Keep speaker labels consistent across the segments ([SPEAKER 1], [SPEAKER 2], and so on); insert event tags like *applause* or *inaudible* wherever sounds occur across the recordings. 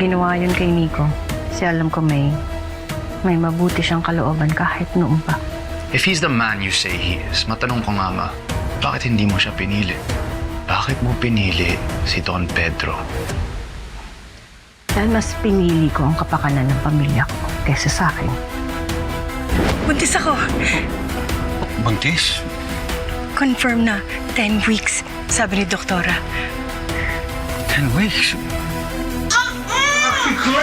[SPEAKER 1] ginawa yun kay Nico. Kasi alam ko may, may mabuti siyang kalooban kahit noon pa.
[SPEAKER 2] If he's the man you say he is, matanong ko nga ma, bakit hindi mo siya pinili? Bakit mo pinili si Don Pedro?
[SPEAKER 1] Dahil mas pinili ko ang kapakanan ng pamilya ko kaysa sa akin.
[SPEAKER 3] Buntis ako.
[SPEAKER 4] Buntis?
[SPEAKER 3] Confirm na. 10 weeks, sabi ni doktora.
[SPEAKER 4] Ten weeks.
[SPEAKER 2] Ako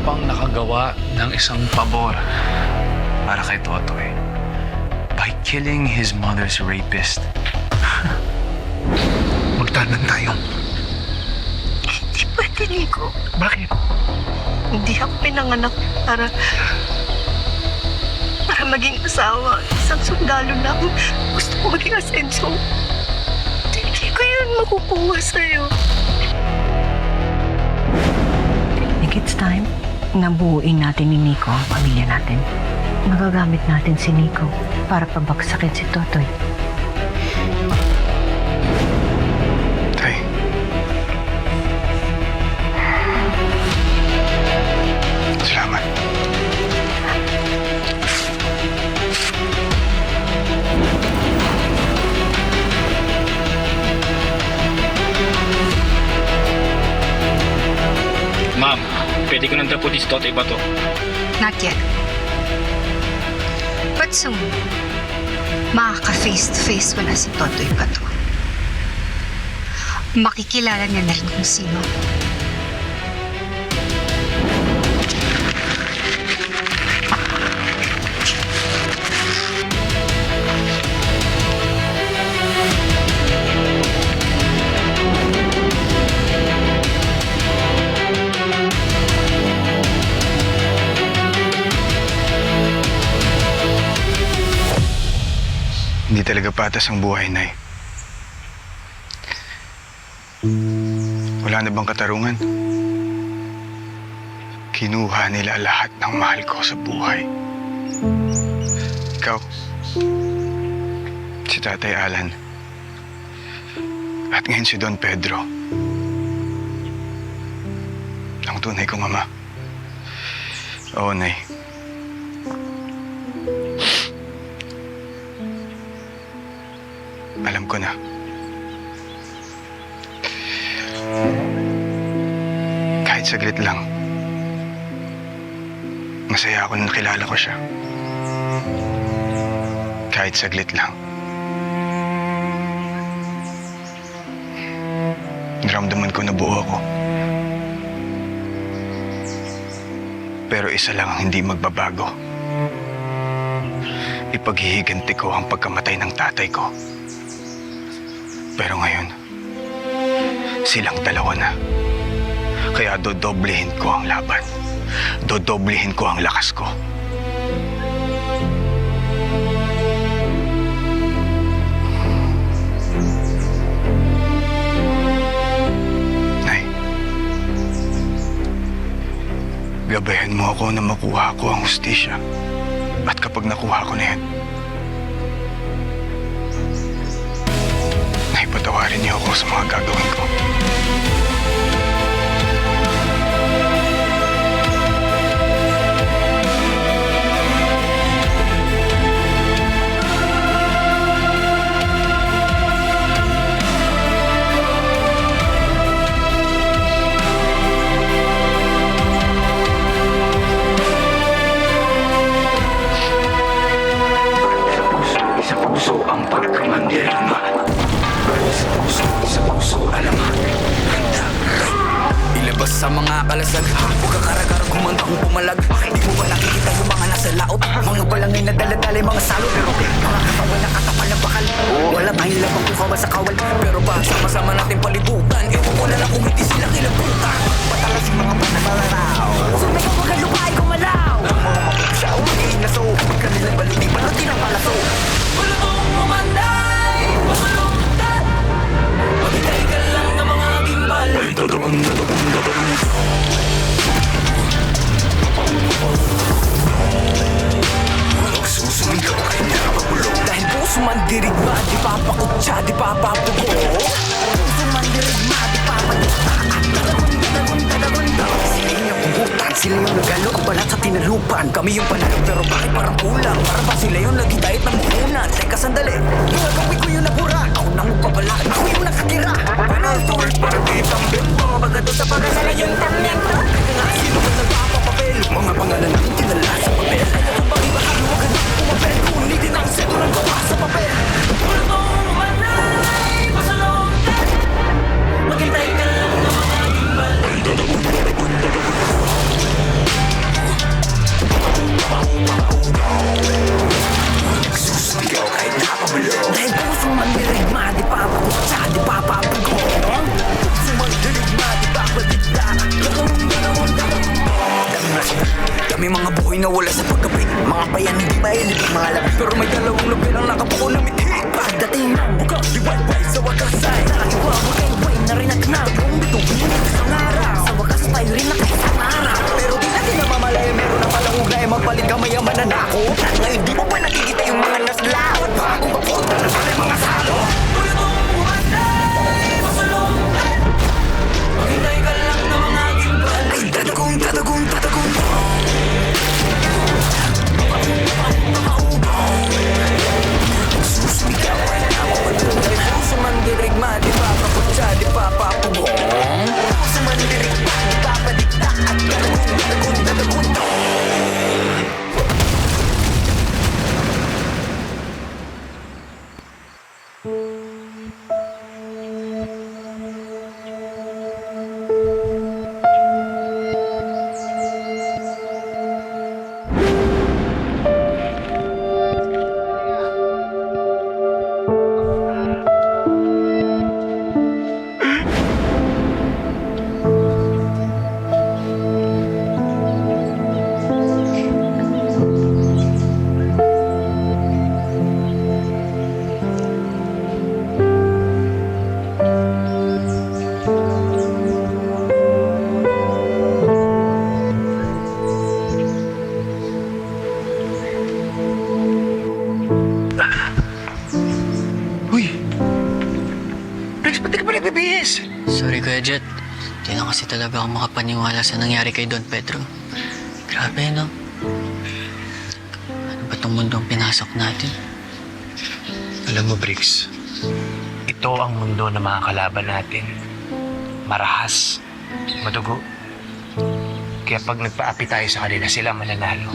[SPEAKER 2] pang nakagawa ng isang pabor para kay Totoy killing his mother's rapist. *laughs*
[SPEAKER 4] Magtanan tayo.
[SPEAKER 3] Hindi pwede, Nico.
[SPEAKER 2] Bakit?
[SPEAKER 3] Hindi ako pinanganak para... para maging asawa. Isang sundalo lang. Gusto ko maging asenso. Hindi ko yun makukuha sa'yo.
[SPEAKER 1] I think it's time na buuin natin ni Nico ang pamilya natin. Magagamit natin si Nico para pabagsakin si Totoy.
[SPEAKER 4] Tay. Salamat.
[SPEAKER 5] Ma'am, pwede ko nang daputin si Totoy Bato.
[SPEAKER 6] Not yet. But soon, makaka-face to face na si Totoy Pato. Makikilala niya na rin kung sino.
[SPEAKER 4] Hindi talaga patas ang buhay, Nay. Wala na bang katarungan? Kinuha nila lahat ng mahal ko sa buhay. Ikaw, si Tatay Alan, at ngayon si Don Pedro. Ang tunay kong ama. Oo, Nay. Alam ko na. Kahit saglit lang. Masaya ako na nakilala ko siya. Kahit saglit lang. Naramdaman ko na buo ako. Pero isa lang ang hindi magbabago. Ipaghihiganti ko ang pagkamatay ng tatay ko. Pero ngayon, silang dalawa na. Kaya dodoblehin ko ang laban. Dodoblehin ko ang lakas ko. Nay, gabayan mo ako na makuha ko ang hustisya. At kapag nakuha ko na yan, Nay, patawarin niyo ako sa mga gagawin
[SPEAKER 7] nakalasag Huwag ka karagarang kumanta kung pumalag. Di mo ba nakikita yung mga nasa laot? Mga balangay na daladala mga salot. Mga katawan na katapal ng bakal. Wala tayong labang kung kawa sa kawal? Pero ba sama-sama natin palibutan. Ewan ko na lang kung hindi sila kilabutan. Patalas yung mga pananaraw Sumay ka wag ka lupay kumalaw Ang mga mapagsaw magiging naso Kanilang baluti baluti ng palaso Wala kong Dahil puso man dirigma Di papakutsa, di papapugo Puso man dirigma, di dadagun Sila yung puhutan, sila yung nagalo Balat sa tinalupan, kami yung panalo Pero bakit parang kulang? Para ba sila yung nagidayat ng muhunan? Teka sandali, mga gawin ko yung nabura Ako nang magpabala, ako yung nakatira. Ito ay parang kitang bimbo Baga doon sa pagkasalan yung tamyento Teka nga, sino ba nagpapapapel? Mga pangalan natin tinala sa papel. Kung bakit baka luwagan na pumapel? Kung hindi din ang seto ng gawa sa papel. Wala mong umanay, pasalundan Maghintay ka lang ng mga gimbal Susumigaw kahit napabulong Dahil puso man dirigma, di papakutsa, di papapago Puso man dirigma, di papadikta Gagawin, gagawin, Dami mga buhay na wala sa pagkapi Mga bayan hindi mahilig ang mga labi? Pero may dalawang lupi lang
[SPEAKER 8] makapaniwala sa nangyari kay Don Pedro. Grabe, no? Ano ba itong mundong pinasok natin?
[SPEAKER 9] Alam mo, Briggs, ito ang mundo na mga kalaban natin. Marahas, madugo. Kaya pag nagpaapi tayo sa kanila, sila mananalo.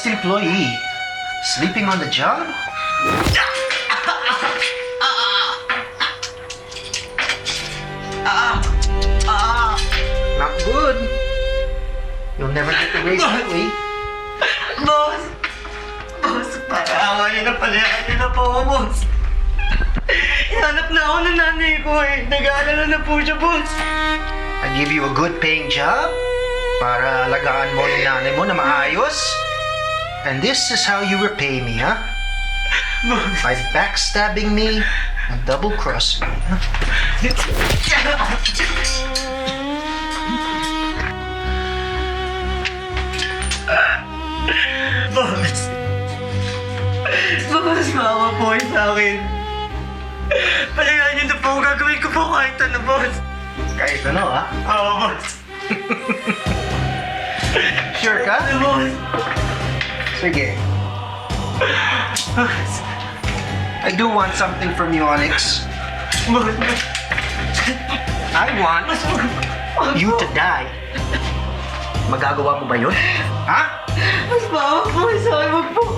[SPEAKER 9] Best employee. Sleeping on the job? Not good. You'll never get the raise that way.
[SPEAKER 10] Boss! Boss, para niyo na pala. Ano na po ako, boss? Ihanap na ako ng nanay ko eh. Nag-aalala na po siya, boss.
[SPEAKER 9] I give you a good paying job para alagaan mo yung nanay mo na maayos. And this is how you repay me, huh? *laughs* By backstabbing me and double cross me, huh?
[SPEAKER 10] Boss! Boss, maawa po kayo sa akin. Palayaan niyo na po. Gagawin ko po kahit ano, boss.
[SPEAKER 9] Kahit ano, ha?
[SPEAKER 10] Oo, boss.
[SPEAKER 9] Sure ka?
[SPEAKER 10] Ano, boss?
[SPEAKER 9] Sige. I do want something from you, Onyx. I want you to die. Magagawa mo ba yun? Ha?
[SPEAKER 1] Mas bawa po sa akin. Wag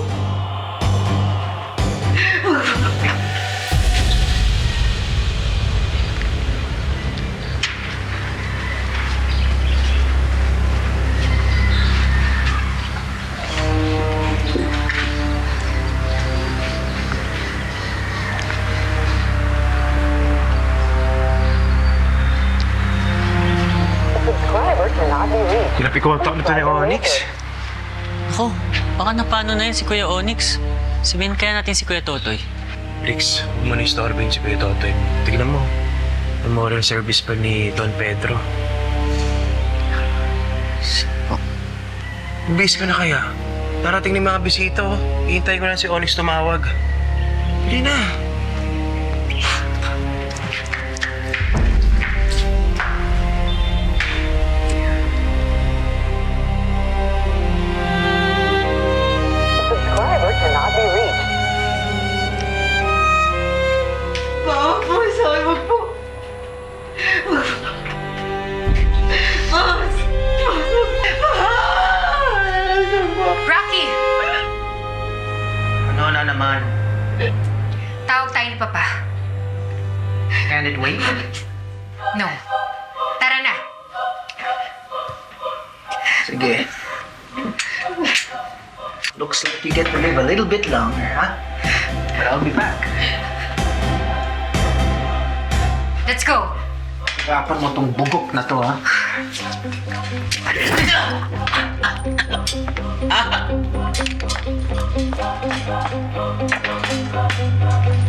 [SPEAKER 1] po.
[SPEAKER 9] Pinapikontak na to ni Onyx.
[SPEAKER 11] Ako, baka napano na yun si Kuya Onyx. Sabihin kaya natin si Kuya Totoy.
[SPEAKER 12] Rix, huwag mo na istorbohin si Kuya Totoy. Tignan mo. Memorial service pa ni Don Pedro.
[SPEAKER 11] Oh,
[SPEAKER 12] Bis ka na kaya? Darating ni mga bisita, oh. Hihintay ko lang si Onyx tumawag. Hindi na.
[SPEAKER 9] Thank you.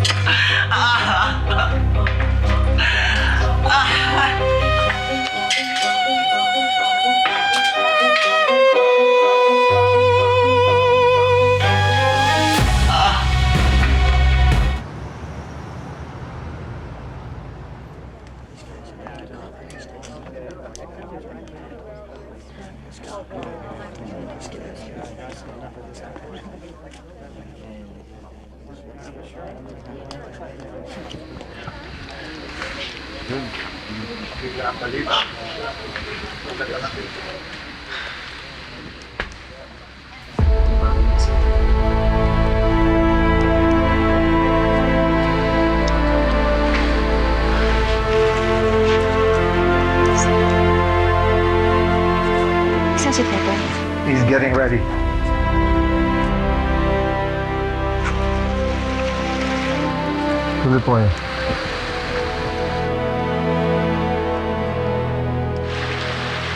[SPEAKER 9] He's getting ready. Tuloy po kayo.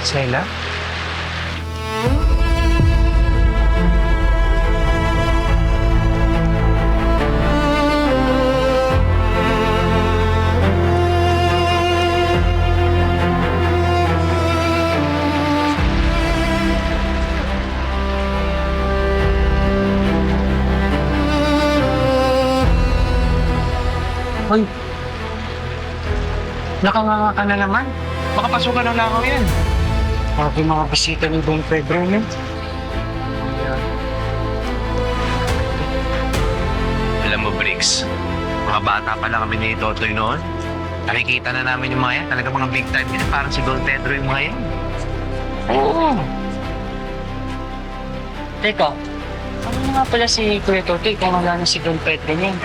[SPEAKER 12] Sela? Hoy! Nakanganga ka na naman. Baka pasukan ng langaw yan. Yung mga bisita ng Don Pedro yun.
[SPEAKER 13] Alam mo, Briggs, mga bata pa lang kami ni Totoy noon. Nakikita na namin yung mga yan. Talaga mga big time yan. Parang si Don Pedro yung mga yan.
[SPEAKER 11] Oo. Teka, ano nga pala si Kuya Totoy kung wala na si Don Pedro niya?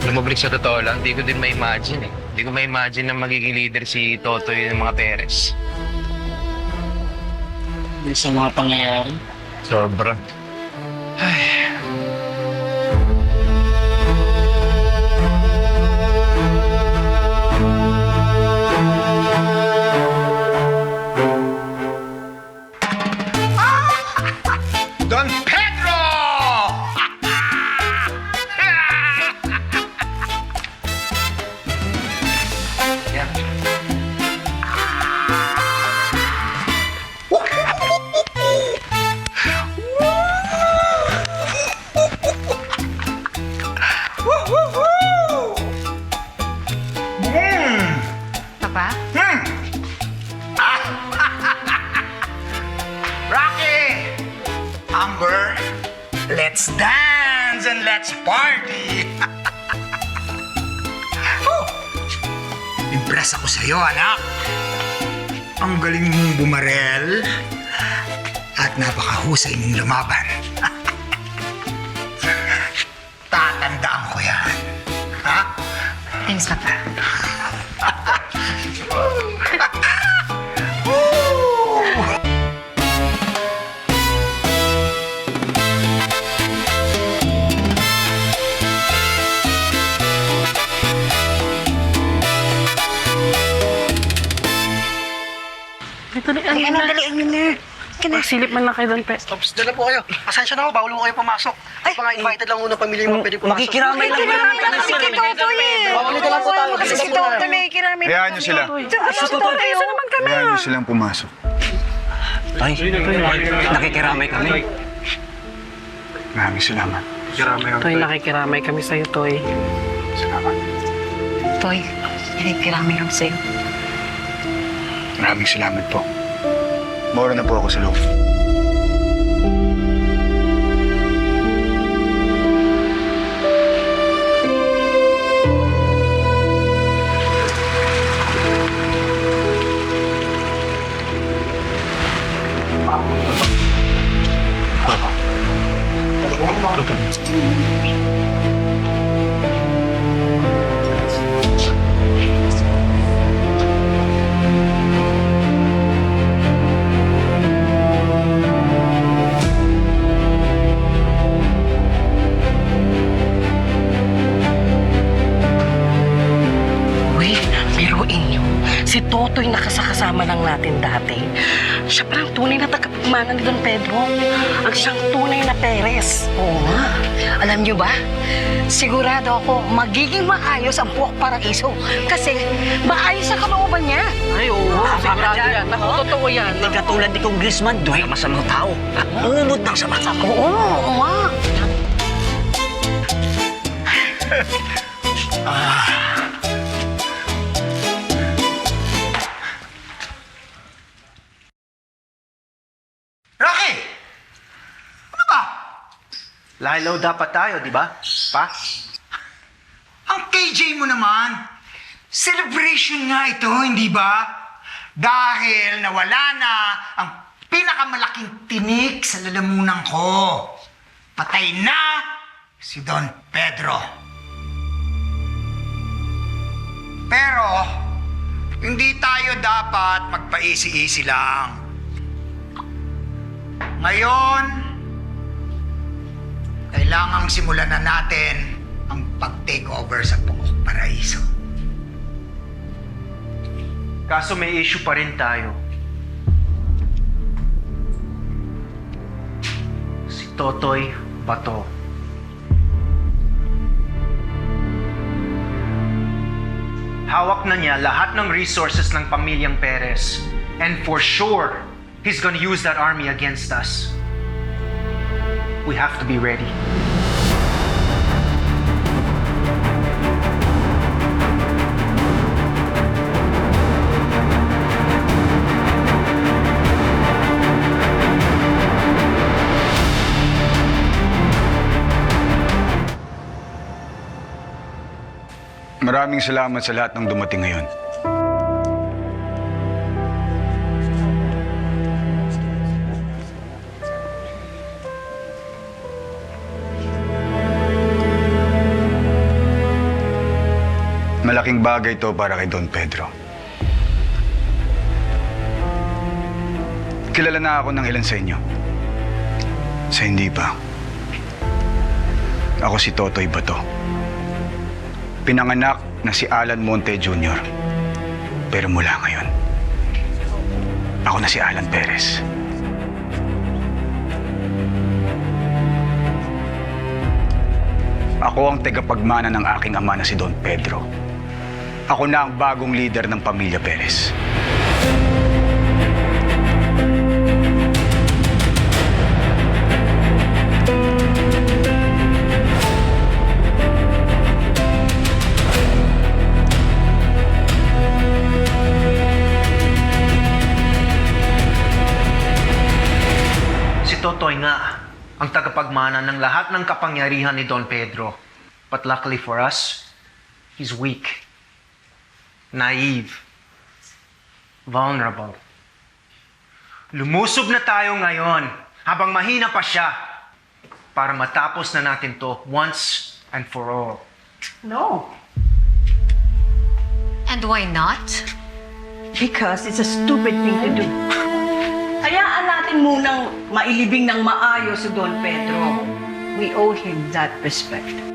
[SPEAKER 13] Briggs, sa totoo lang, hindi ko din ma-imagine eh. Hindi ko ma-imagine na magiging leader si Totoy ng mga Perez.
[SPEAKER 11] Dun sa mga pangyayari.
[SPEAKER 13] Sobra. Ay. Napakahusay mong lumaban. Tatandaan ko yan. Ha?
[SPEAKER 14] Thanks, Papa.
[SPEAKER 3] Dalian na, dalian nyo na.
[SPEAKER 1] Silip man lang kayo doon, Pe.
[SPEAKER 9] Ops, dala po kayo. Pasensya na ako, bawal mo kayo pumasok. Ay, mga invited lang muna pamilya yung mga pwede pumasok.
[SPEAKER 1] Makikiramay lang naman kami
[SPEAKER 3] si Totoy eh.
[SPEAKER 9] Bawalito lang po tayo.
[SPEAKER 3] Kasi si Totoy may kiramay.
[SPEAKER 4] Hayaan niyo sila.
[SPEAKER 3] Sa Totoy, isa naman kami.
[SPEAKER 4] Hayaan niyo silang pumasok.
[SPEAKER 1] Ay, nakikiramay kami.
[SPEAKER 4] Maraming salamat.
[SPEAKER 1] Toy, nakikiramay kami sa'yo, Toy.
[SPEAKER 4] Salamat.
[SPEAKER 3] Toy, nakikiramay kami sa'yo.
[SPEAKER 4] Maraming salamat po. Mora na po ako sa loob.
[SPEAKER 1] Uy, nakasakasama lang natin dati. Siya parang tunay na tagapagmana ni Don Pedro. Ang siyang tunay na Perez.
[SPEAKER 3] Oo nga. Alam nyo ba? Sigurado ako magiging maayos ang buwak paraiso. Kasi maayos ang kalooban niya.
[SPEAKER 1] Ay, oo. sigurado yan. Naku, totoo yan.
[SPEAKER 8] Hindi katulad ni Congressman, doy masamang tao. Umubod ng sama.
[SPEAKER 3] Oo, oo nga.
[SPEAKER 13] Rocky!
[SPEAKER 9] Lalo dapat tayo, di ba? Pa?
[SPEAKER 13] Ang KJ mo naman, celebration nga ito, hindi ba? Dahil nawala na ang pinakamalaking tinik sa lalamunan ko. Patay na si Don Pedro. Pero, hindi tayo dapat magpaisi-isi lang. Ngayon, kailangang simulan na natin ang pag-takeover sa Pukok Paraiso.
[SPEAKER 9] Kaso may issue pa rin tayo. Si Totoy Bato. Hawak na niya lahat ng resources ng pamilyang Perez. And for sure, he's gonna use that army against us. We have to be ready.
[SPEAKER 4] Maraming salamat sa lahat ng dumating ngayon. Malaking bagay to para kay Don Pedro. Kilala na ako ng ilan sa inyo. Sa hindi pa. Ako si Totoy Bato. Pinanganak na si Alan Monte Jr. Pero mula ngayon, ako na si Alan Perez. Ako ang tegapagmana ng aking ama na si Don Pedro. Ako na ang bagong leader ng pamilya Perez.
[SPEAKER 9] Si Totoy nga, ang tagapagmana ng lahat ng kapangyarihan ni Don Pedro. But luckily for us, he's weak. Naive, vulnerable. Lumusob na tayo ngayon habang mahina pa siya para matapos na natin to once and for all.
[SPEAKER 1] No.
[SPEAKER 14] And why not?
[SPEAKER 1] Because it's a stupid thing to do. Hayaan natin munang mailibing ng maayos si Don Pedro. We owe him that respect.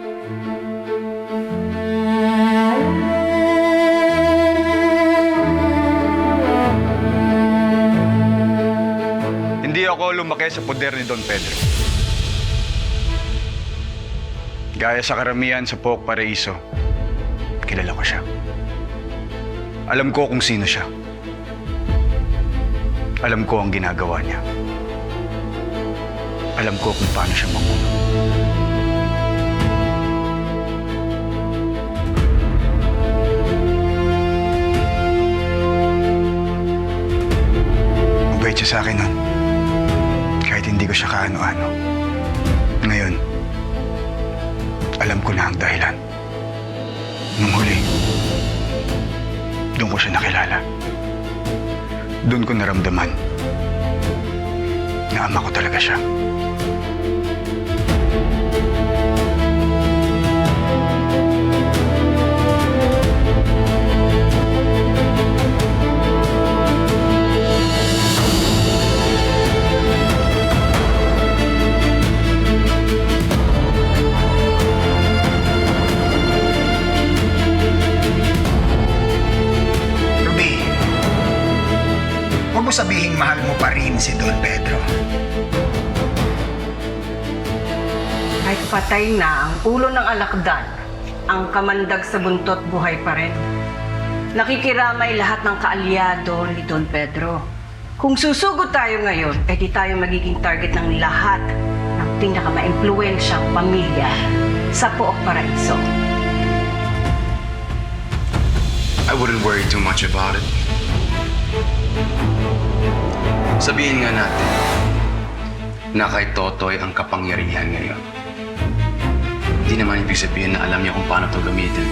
[SPEAKER 4] Ako lumaki sa poder ni Don Pedro. Gaya sa karamihan sa Pook Paraiso, kilala ko siya. Alam ko kung sino siya. Alam ko ang ginagawa niya. Alam ko kung paano siya mangulo. Mabait siya sa akin nun. Hindi ko siya kaano-ano. Ngayon, alam ko na ang dahilan. Nung huli, doon ko siya nakilala. Doon ko naramdaman na ama ko talaga siya.
[SPEAKER 1] Patay na ang ulo ng alakdan, ang kamandag sa buntot buhay pa rin. Nakikiramay lahat ng kaalyado ni Don Pedro. Kung susugod tayo ngayon, edi tayo magiging target ng lahat ng pinaka-maimpluwensyang pamilya sa Pook Paraiso.
[SPEAKER 15] I wouldn't worry too much about it. Sabihin nga natin na kay Totoy ang kapangyarihan ngayon. Hindi naman ibig sabihin na alam niya kung paano to gamitin.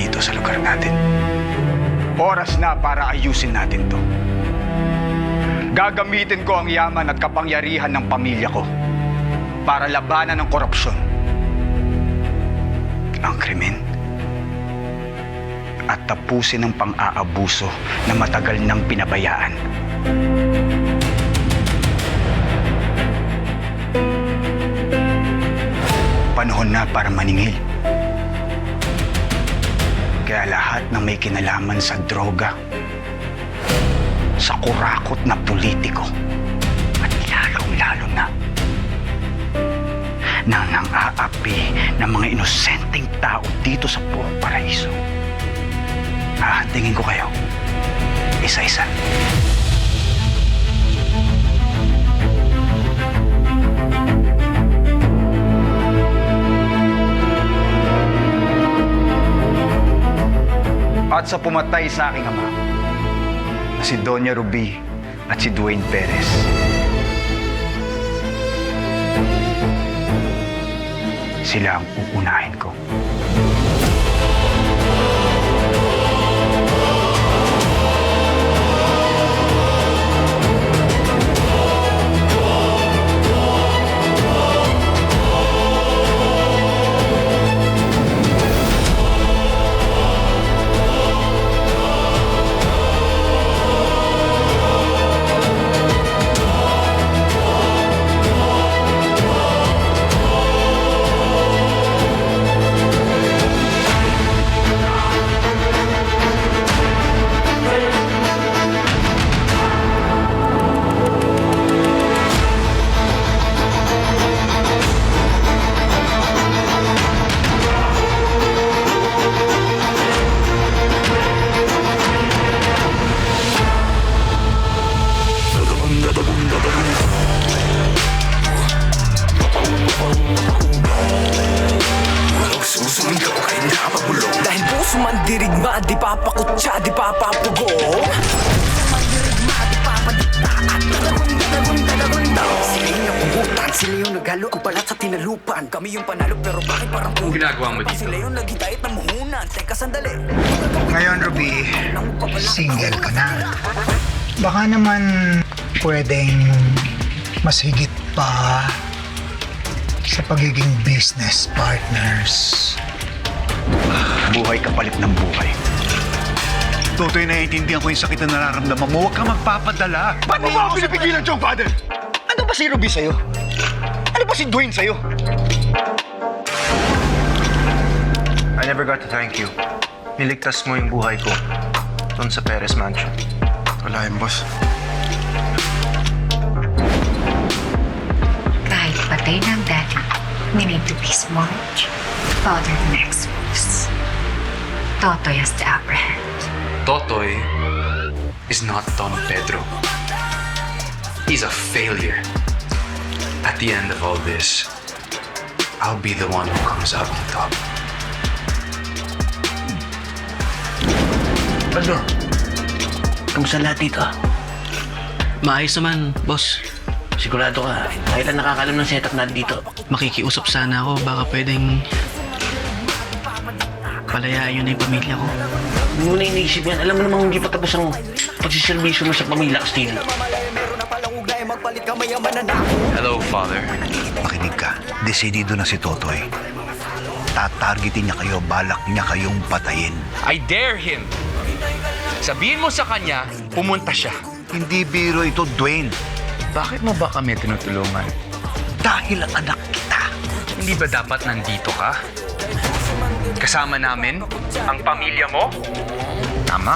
[SPEAKER 4] Dito sa lugar natin. Oras na para ayusin natin to. Gagamitin ko ang yaman at kapangyarihan ng pamilya ko para labanan ng korupsyon. Ang krimen at tapusin ang pang-aabuso na matagal nang pinabayaan. Panahon na para maningil. Kaya lahat ng may kinalaman sa droga, sa kurakot na politiko, at lalong-lalo na na nang aapi ng mga inosenteng tao dito sa Puong Paraiso. Hahatingin ko kayo, isa-isa. At sa pumatay sa aking ama, na si Doña Ruby at si Dwayne Perez. Sila ang uunahin ko.
[SPEAKER 13] Pwedeng mas higit pa sa pagiging business partners.
[SPEAKER 16] Buhay kapalit ng buhay. Totoy, naiintindihan ko yung sakit na nararamdaman mo. Huwag kang magpapadala. Ba't mo ba ako pinipigilan, Chong Father? Ano ba si Ruby sa'yo? Ano ba si Dwayne sa'yo?
[SPEAKER 9] I never got to thank you. Niligtas mo yung buhay ko doon sa Perez Mansion.
[SPEAKER 16] Wala yun, boss.
[SPEAKER 14] Patay ng daddy, we need to be smart about our next moves. Totoy has to apprehend.
[SPEAKER 2] Totoy is not Don Pedro. He's a failure. At the end of all this, I'll be the one who comes out on top.
[SPEAKER 17] Pedro, kamusta lahat dito?
[SPEAKER 8] Maayos naman, boss.
[SPEAKER 17] Sigurado ka, kailan nakakalam ng setup natin dito?
[SPEAKER 8] Makikiusap sana ako. Baka pwedeng palayain yun na yung pamilya ko.
[SPEAKER 17] Hindi mo na iniisip yan. Alam mo namang hindi pa tapos ang pagsiservisyo mo sa pamilya, Castillo.
[SPEAKER 2] Hello, Father.
[SPEAKER 16] Makinig ka. Desidido na si Totoy. Tatargetin niya kayo, balak niya kayong patayin.
[SPEAKER 2] I dare him. Sabihin mo sa kanya, pumunta siya.
[SPEAKER 16] Hindi biro ito, Dwayne.
[SPEAKER 2] Bakit mo ba kami tinutulungan?
[SPEAKER 16] Dahil ang anak kita.
[SPEAKER 2] Hindi ba dapat nandito ka? Kasama namin? Ang pamilya mo? Tama.